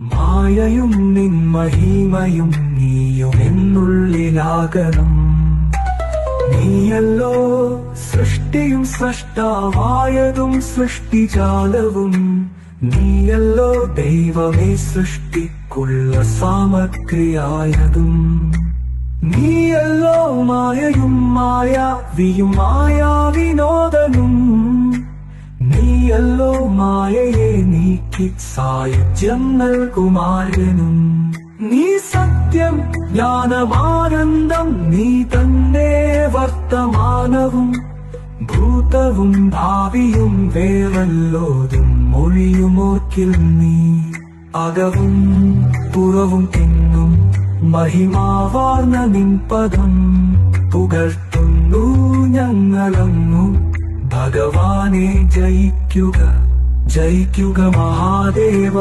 മായയും നിൻ മഹിമയും നീയും എന്നുള്ളിലാകണം. നീയല്ലോ സൃഷ്ടിയും സൃഷ്ടാവായതും സൃഷ്ടിജാലവും. നീയല്ലോ ദൈവമേ സൃഷ്ടിക്കുള്ള സാമഗ്രിയായതും. നീയല്ലോ മായയും മായാവിയും മായാ വിനോദനും നീയല്ലോ മായയെ നീക്കി സായുജ്യം നൽകുമാരനും. നീ സത്യം ജ്ഞാനമാനന്ദം നീ തന്നെ വർത്തമാനവും. ഭൂതവും ഭാവിയും വേറല്ലോതും മൊഴിയുമോർക്കിൽ നീ. അകവും പുറവും തിന്നും മഹിമാവാർന്ന നിൻപദം. പുകഴ്ത്തുന്നു ഞങ്ങളങ്ങും. ഭഗവാനെ ജയിക്കുക. ജയിക്കുക മഹാദേവ